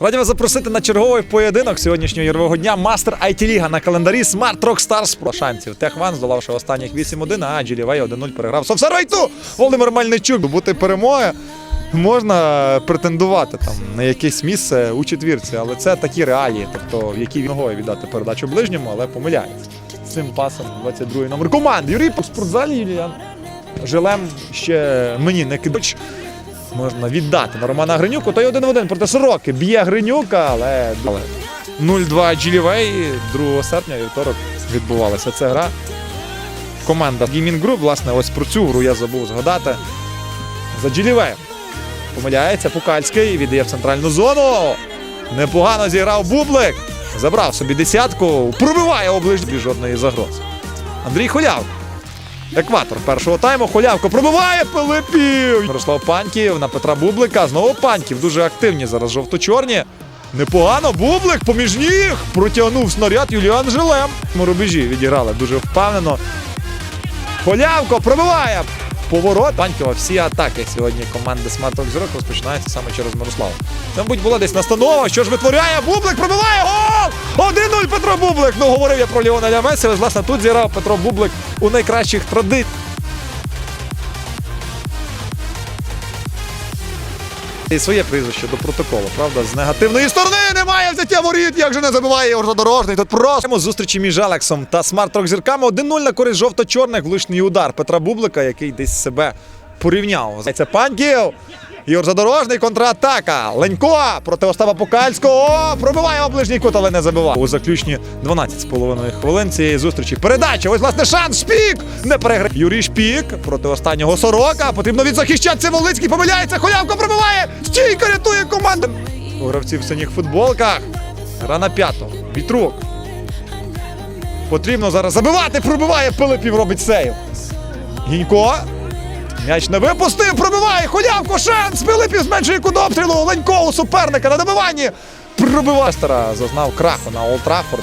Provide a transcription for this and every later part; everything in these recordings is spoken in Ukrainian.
Раді вас запросити на черговий поєдинок сьогоднішнього ігрового дня. Мастер IT Ліга на календарі Smart Rock Stars про шансів. Техван, здолавши останніх 8-1, а Джилівей 1-0 переграв Совсарайту. Володимир Мельничук. Бути перемоги можна претендувати там на якесь місце у четвірці, але це такі реалії, тобто в якій він ногою віддати передачу ближньому, але помиляється. Цим пасом 22-й номер команди. Юрій у спортзалі Юліан. Жилем ще мені не кидач. Можна віддати на Романа Гринюку. Той один в один проти Сороки. Б'є Гринюка, але але 0-2 Джилівей 2 серпня вівторок відбувалася ця гра. Команда Gaming Group, власне, ось про цю гру я забув згадати. За Джилівеєм. Помиляється Пукальський, віддає в центральну зону. Непогано зіграв Бублик. Забрав собі десятку, пробиває без жодної загрози. Андрій Холявко. Екватор першого тайму. Холявко пробиває Пилипів. Мирослав Паньків на Петра Бублика. Знову Паньків. Дуже активні зараз жовто-чорні. Непогано. Бублик поміж ніг. Протягнув снаряд Юліан Жилем. Ми рубежі відіграли дуже впевнено. Холявко пробиває. Поворот Панькова. Всі атаки сьогодні команди Smart Rock Зірок розпочинаються саме через Мирослава. Там будь була десь настанова. Що ж витворяє? Бублик пробиває гол! 1-0 Петро Бублик. Ну говорив я про Ліона. Ось, власне, тут зіграв Петро Бублик у найкращих традиціях. І своє прізвище до протоколу, правда, з негативної сторони немає взяття воріт, як же не забиває його задорожний. Тут просто зустрічі між Алексом та смарт-рок зірками 1-0 на користь жовто-чорних влучний удар Петра Бублика, який десь себе порівняв. Це Панків. Ігор Задорожний, контратака. Ленько проти Остапа Пукальського. О, пробиває оближній кут, але не забиває. У заключні 12,5 хвилин цієї зустрічі. Передача. Ось власне шанс. Шпік! Не переграє. Юрій Шпік проти останнього сорока. Потрібно відзахищатися. Волицький помиляється. Холявко пробиває. Стійка рятує команду. У гравців в синіх футболках. Гра на п'яту. Вітрук. Потрібно зараз забивати. Пробиває Пилипів, робить сейв. Гінько. М'яч не випустив, пробиває Холявко, шанс! Пилипів зменшує кут обстрілу. Ленько у суперника на добиванні. Пробивастера, зазнав краху на Олд Траффорд.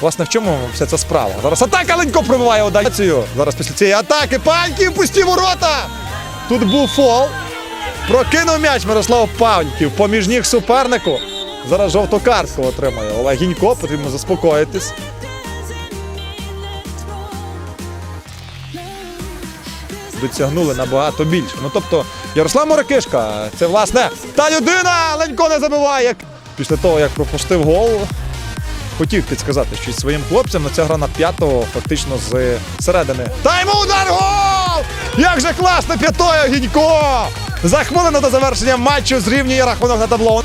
Власне, в чому вся ця справа? Зараз атака Ленько пробиває удачію. Зараз після цієї атаки Паньків пусті ворота. Тут був фол. Прокинув м'яч Мирослав Паньків поміж ніг супернику. Зараз жовту картку отримує Олег потрібно заспокоїтись. Досягнули набагато більше. Ну тобто, Ярослав Морокишка, це власне та людина Ленько не забиває. Після того, як пропустив гол, хотів підсказати щось своїм хлопцям, але ця гра на п'ятого фактично з середини. Тайм удар гол! Як же класно п'ятою Гінько! За хвилину до завершення матчу зрівнює рахунок на табло.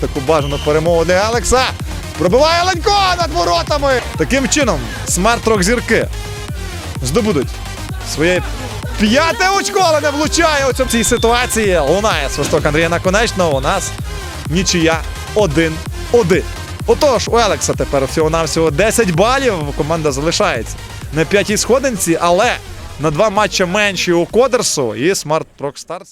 таку бажану перемогу для Алекса. Пробиває Ленько над воротами. Таким чином, смарт-рок зірки здобудуть своє п'яте очко, але не влучає у цій ситуації. Лунає свисток Андрія Наконечного. У нас нічия 1-1. Отож, у Алекса тепер всього-навсього 10 балів. Команда залишається на п'ятій сходинці, але на два матчі менші у Кодерсу і Smart Rock Stars.